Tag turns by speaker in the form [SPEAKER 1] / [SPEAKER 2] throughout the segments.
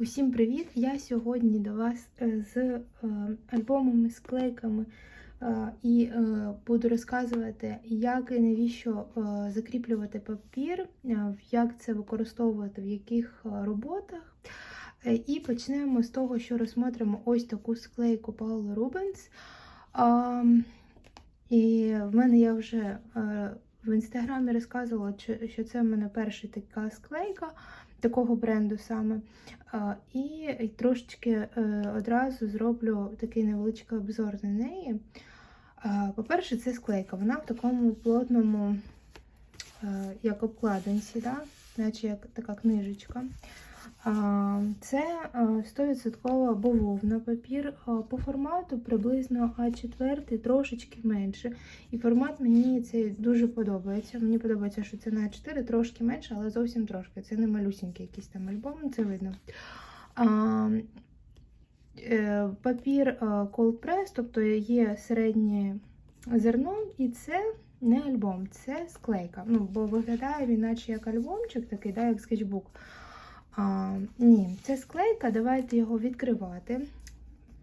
[SPEAKER 1] Усім привіт! Я сьогодні до вас е, з е, альбомами, склейками е, і буду розказувати, як і навіщо закріплювати папір, як це використовувати в яких роботах. І почнемо з того, що розсмотримо ось таку склейку Рубенс. А, І в мене я вже в інстаграмі розказувала, що це в мене перша така склейка такого бренду саме. І трошечки е, одразу зроблю такий невеличкий обзор на неї. По-перше, це склейка. Вона в такому плотному, е, як обкладинці, да? наче як така книжечка. Це е, 100% бавовна папір. По формату приблизно А4, трошечки менше. І формат мені це дуже подобається. Мені подобається, що це на А4 трошки менше, але зовсім трошки. Це не малюсінький якийсь там альбом, це видно. Е, папір е, cold press, тобто є середнє зерно, і це не альбом, це склейка. Ну, бо виглядає він, наче як альбомчик, такий, да, як скетчбук. А, ні, це склейка, давайте його відкривати.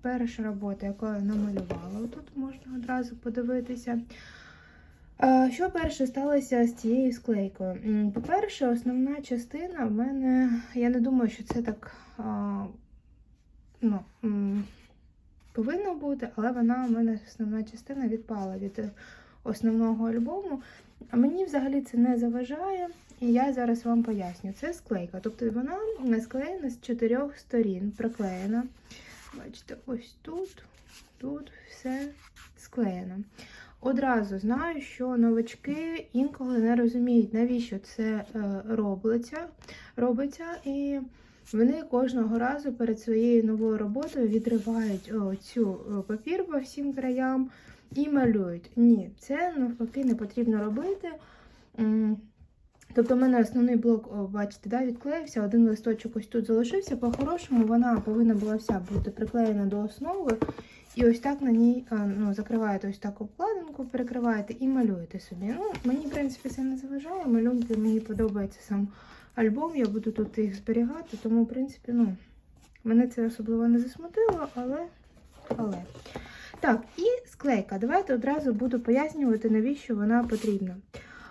[SPEAKER 1] Перша робота, яку я намалювала, тут можна одразу подивитися. Що перше сталося з цією склейкою? По-перше, основна частина в мене, я не думаю, що це так ну, повинно бути, але вона в мене основна частина відпала від е, основного альбому. А мені взагалі це не заважає, і я зараз вам поясню. Це склейка. Тобто вона склеєна з чотирьох сторін, приклеєна. Бачите, ось тут, тут все склеєно. Одразу знаю, що новачки інколи не розуміють, навіщо це е, робиться, робиться, і вони кожного разу перед своєю новою роботою відривають цю е, папір по всім краям і малюють. Ні, це навпаки не потрібно робити. Тобто, в мене основний блок, бачите, да, відклеївся, один листочок ось тут залишився. По-хорошому вона повинна була вся бути приклеєна до основи. І ось так на ній ну, закриваєте ось так обкладинку, перекриваєте і малюєте собі. Ну, Мені, в принципі, це не заважає. Малюнки мені подобається сам альбом, я буду тут їх зберігати, тому, в принципі, ну, мене це особливо не засмутило, але. але. Так, і склейка. Давайте одразу буду пояснювати, навіщо вона потрібна.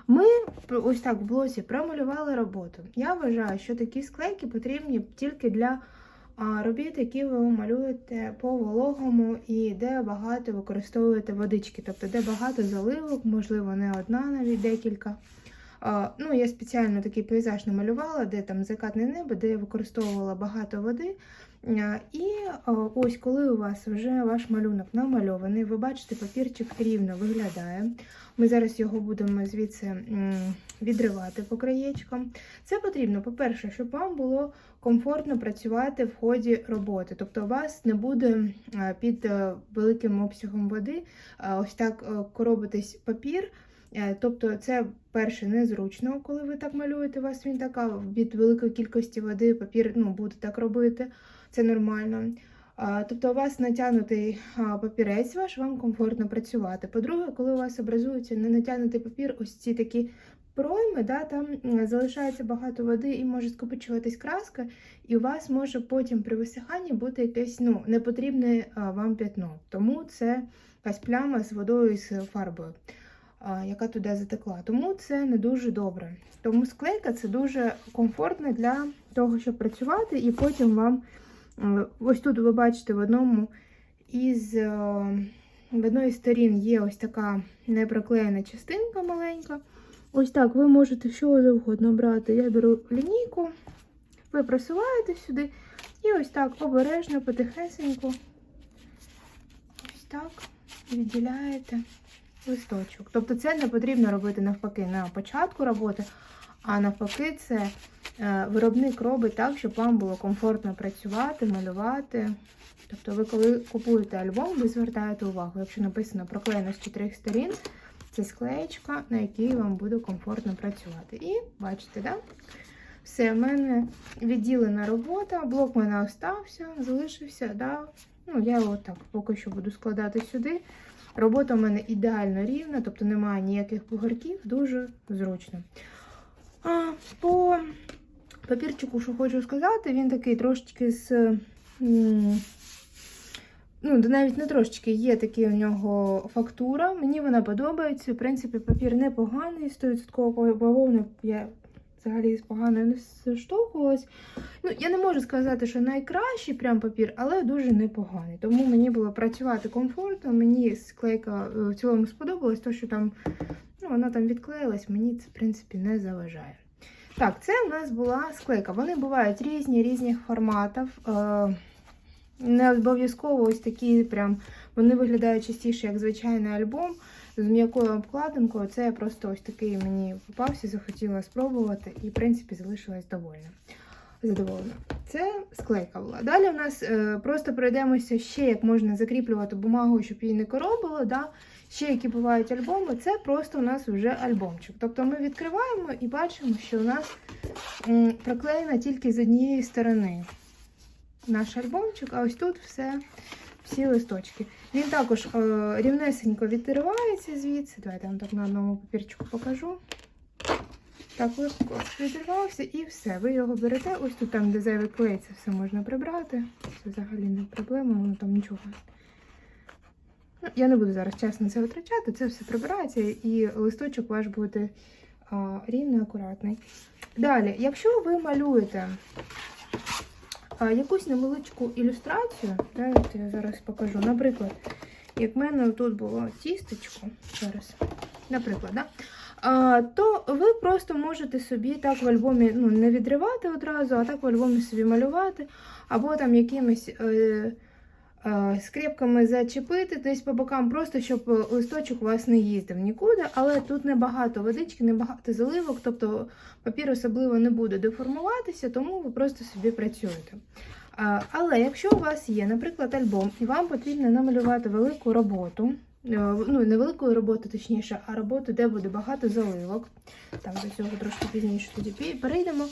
[SPEAKER 1] Ми ось так в блозі промалювали роботу. Я вважаю, що такі склейки потрібні тільки для робіт, які ви малюєте по вологому і де багато використовуєте водички, тобто де багато заливок, можливо, не одна, навіть декілька. Ну, я спеціально такий пейзаж намалювала, де там закатне небо, де я використовувала багато води. А, І ось коли у вас вже ваш малюнок намальований, ви бачите, папірчик рівно виглядає. Ми зараз його будемо звідси відривати по краєчкам. Це потрібно, по-перше, щоб вам було комфортно працювати в ході роботи. Тобто у вас не буде під е, великим обсягом води ось так е, коробитись папір. Е, Тобто, це перше незручно, коли ви так малюєте. У вас він така від великої кількості води папір ну, буде так робити. Це нормально. Тобто у вас натягнутий папірець ваш, вам комфортно працювати. По-друге, коли у вас образується не натягнутий папір, ось ці такі пройми, да, там залишається багато води і може скопичуватись краска, і у вас може потім при висиханні бути якесь ну, непотрібне вам п'ятно. Тому це якась пляма з водою і з фарбою, яка туди затекла. Тому це не дуже добре. Тому склейка це дуже комфортно для того, щоб працювати, і потім вам. Е, Ось тут ви бачите в одному із е, в одної з сторін є ось така непроклеєна частинка маленька. Ось так ви можете що завгодно брати. Я беру лінійку, ви просуваєте сюди і ось так обережно, потихесенько, ось так відділяєте листочок. Тобто це не потрібно робити навпаки на початку роботи, а навпаки, це е, виробник робить так, щоб вам було комфортно працювати, малювати. Тобто, ви коли купуєте альбом, ви звертаєте увагу, якщо написано проклеєно з чотирьох сторін, це склеєчка, на якій вам буде комфортно працювати. І бачите, да? Все, в мене відділена робота, блок в мене остався, залишився. Да? Ну, я його так поки що буду складати сюди. Робота в мене ідеально рівна, тобто немає ніяких бугорків, дуже зручно. А, по Папірчику, що хочу сказати, він такий трошечки з. Ну, навіть не трошечки, є такий у нього фактура. Мені вона подобається. В принципі, папір непоганий, 100% бавовни я взагалі з поганою не зіштовхувалась. Ну, я не можу сказати, що найкращий прям папір, але дуже непоганий. Тому мені було працювати комфортно. Мені склейка е, в цілому сподобалась, то що там ну, вона там відклеїлась, мені це в принципі не заважає. Так, це у нас була склейка. Вони бувають різні, різних форматів. Е, не обов'язково ось такі прям. Вони виглядають частіше як звичайний альбом з м'якою обкладинкою. Це просто ось такий мені попався, захотіла спробувати і, в принципі, залишилась довольна. Задоволена. Це склейка була. Далі у нас е, просто пройдемося ще, як можна закріплювати бумагу, щоб її не коробило. Да? Ще які бувають альбоми, це просто у нас вже альбомчик. Тобто ми відкриваємо і бачимо, що у нас м, проклеєна тільки з однієї сторони наш альбомчик, а ось тут все, всі листочки. Він також е, рівнесенько відривається звідси. Давайте я вам так на одному папірчику покажу. Так, легко відірвався і все. Ви його берете. Ось тут там, де клей, це все можна прибрати. Це взагалі не проблема, воно там нічого. Ну, я не буду зараз чесно це витрачати, це все прибирається і листочок ваш буде а, рівний, акуратний. Далі, якщо ви малюєте якусь невеличку ілюстрацію, да, я зараз покажу. Наприклад, як в мене тут було тістечко, зараз, наприклад, да, а, то ви просто можете собі так в альбомі ну, не відривати одразу, а так в альбомі собі малювати, або там якимись. Е, е, скрепками зачепити десь по бокам, просто щоб е, листочок у вас не їздив нікуди, але тут небагато водички, небагато заливок, тобто папір особливо не буде деформуватися, тому ви просто собі працюєте. Але якщо у вас є, наприклад, альбом, і вам потрібно намалювати велику роботу, е, ну не велику роботу, точніше, а роботу, де буде багато заливок, так, до цього трошки пізніше тоді перейдемо,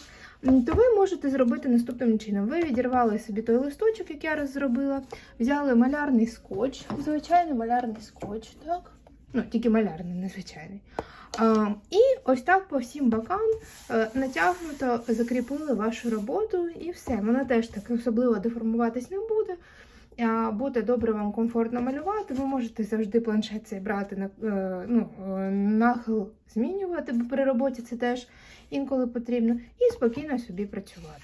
[SPEAKER 1] то ви можете зробити наступним чином. Ви відірвали собі той листочок, як я раз зробила, взяли малярний скотч, звичайний малярний скотч, так? Ну, тільки малярний, не звичайний. А, і ось так по всім бокам е, натягнуто закріпили вашу роботу і все. Вона теж так особливо деформуватись не буде. Буде добре вам комфортно малювати. Ви можете завжди планшет цей брати е, ну, е, нахил змінювати, бо при роботі це теж інколи потрібно, і спокійно собі працювати.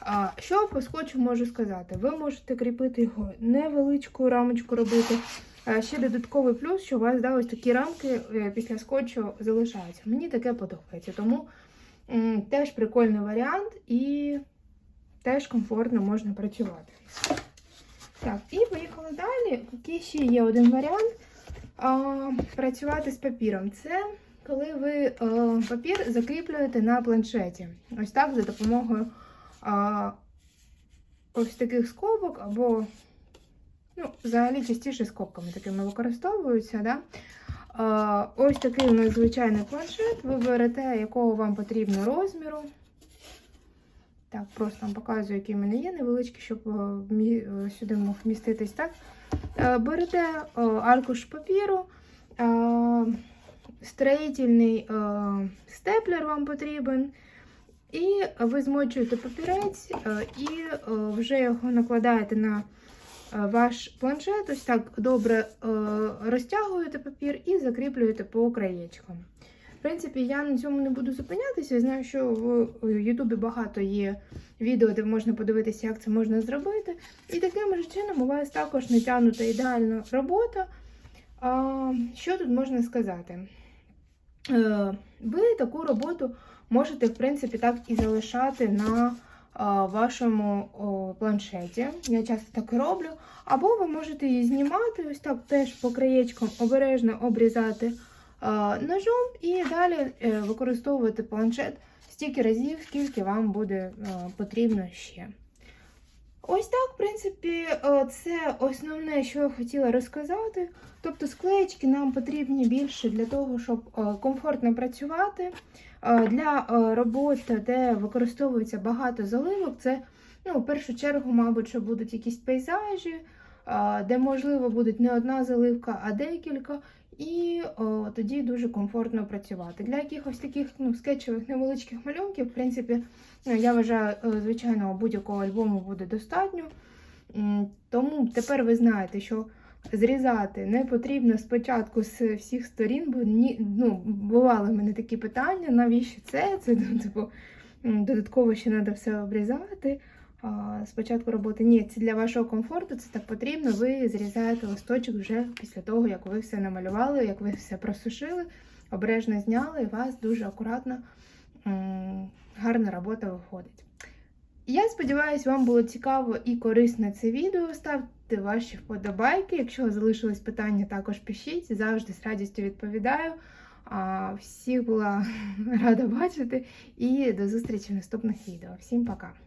[SPEAKER 1] А, що по скотчу можу сказати? Ви можете кріпити його невеличку рамочку робити. Ще додатковий плюс, що у вас да, ось такі рамки е, після скотчу залишаються. Мені таке подобається, тому м, теж прикольний варіант і теж комфортно можна працювати. Так, і поїхали далі. Який ще є один варіант а, працювати з папіром. Це коли ви е, папір закріплюєте на планшеті. Ось так за допомогою ось таких скобок або Ну, взагалі частіше скобками такими використовуються. Да? Ось такий у нас звичайний планшет. Ви берете, якого вам потрібно розміру. Так, просто вам показую, який в мене є, невеличкий, щоб е, е, сюди мог вміститись. Так? Берете аркуш папіру, строїтельний е, степлер вам потрібен. І ви змочуєте папірець е, і е, вже його накладаєте на ваш планшет, ось так добре розтягуєте папір і закріплюєте по краєчкам. В принципі, я на цьому не буду зупинятися. Я знаю, що в Ютубі багато є відео, де можна подивитися, як це можна зробити. І таким же чином у вас також натягнута ідеальна робота. Що тут можна сказати? Е, ви таку роботу можете, в принципі, так і залишати на вашому планшеті. Я часто так роблю. Або ви можете її знімати, ось так теж по краєчкам обережно обрізати ножом і далі е, використовувати планшет стільки разів, скільки вам буде потрібно ще. Ось так, в принципі, е, це основне, що я хотіла розказати. Тобто склеєчки нам потрібні більше для того, щоб е, комфортно працювати. Е, Для роботи, де використовується багато заливок, це ну, в першу чергу, мабуть, що будуть якісь пейзажі, де, можливо, буде не одна заливка, а декілька. І о, тоді дуже комфортно працювати. Для якихось таких ну, скетчевих невеличких малюнків, в принципі, е, я вважаю, е, звичайно, будь-якого альбому буде достатньо. Тому тепер ви знаєте, що зрізати не потрібно спочатку з всіх сторін, бо ні, ну, бували в мене такі питання, навіщо це? Це ну, типу, додатково ще треба все обрізати. Спочатку роботи ні, це для вашого комфорту, це так потрібно. Ви зрізаєте листочок вже після того, як ви все намалювали, як ви все просушили, обережно зняли, і вас дуже акуратно гарна робота виходить. Я сподіваюся, вам було цікаво і корисно це відео. Ставте ваші вподобайки. Якщо залишились питання, також пишіть. Завжди з радістю відповідаю. Всіх була рада бачити і до зустрічі в наступних відео. Всім пока!